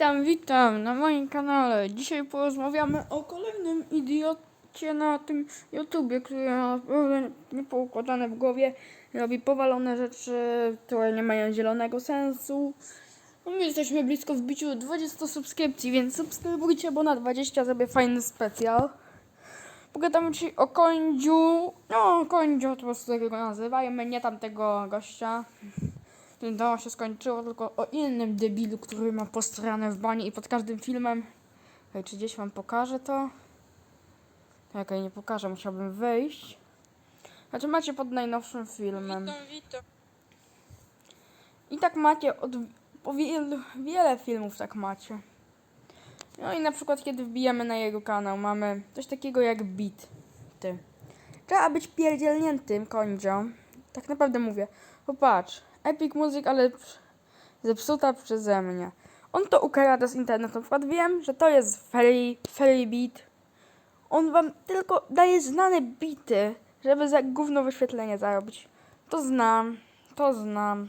Witam, witam na moim kanale. Dzisiaj porozmawiamy o kolejnym idiocie na tym YouTubie, który ma naprawdę niepoukładane w głowie, robi powalone rzeczy, które nie mają zielonego sensu. No my jesteśmy blisko wbiciu 20 subskrypcji, więc subskrybujcie, bo na 20 zrobię fajny specjal. Pogadamy dzisiaj o Końdziu. No, Końdziu to po prostu tak go nazywajmy, nie tamtego gościa. To się skończyło, tylko o innym debilu, który ma postrane w bani i pod każdym filmem. Hej, czy gdzieś wam pokażę to? Okej, nie pokażę, musiałbym wyjść. Znaczy macie pod najnowszym filmem. Witam, witam. I tak macie od wielu, wiele filmów tak macie. No i na przykład kiedy wbijamy na jego kanał, mamy coś takiego jak beat. Ty. Trzeba być pierdzielniętym kondzią. Tak naprawdę mówię. Popatrz, Epic Music, ale zepsuta przeze mnie. On to ukrada z internetu. Na przykład wiem, że to jest free, free beat. On wam tylko daje znane bity, żeby za gówno wyświetlenie zarobić. To znam, to znam.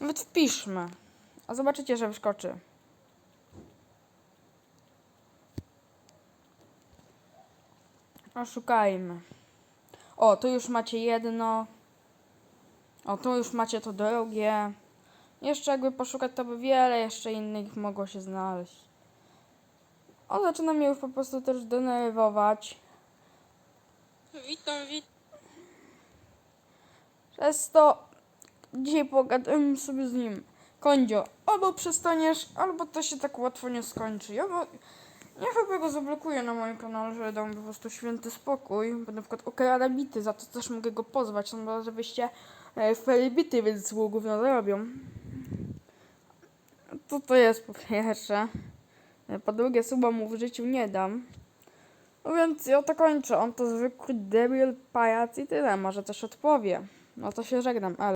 Nawet wpiszmy. A zobaczycie, że wyskoczy. A szukajmy. O, tu już macie jedno. O, tu już macie to drugie. Jeszcze jakby poszukać, to by wiele jeszcze innych mogło się znaleźć. O, zaczyna mnie już po prostu też denerwować. Witam, witam. Przez to dzisiaj pogadam sobie z nim. Kondzio, albo przestaniesz, albo to się tak łatwo nie skończy. Ja, bo, ja chyba go zablokuję na moim kanale, żeby dał mi po prostu święty spokój. Bo na przykład okrada bity, za to też mogę go pozwać, no bo żebyście e, feli bity, więc gówno zarobią. Co to jest po pierwsze? E, Po drugie, suba mu w życiu nie dam. No więc ja to kończę. On to zwykły debil, pajac i tyle. Może też odpowie. No to się żegnam, ale...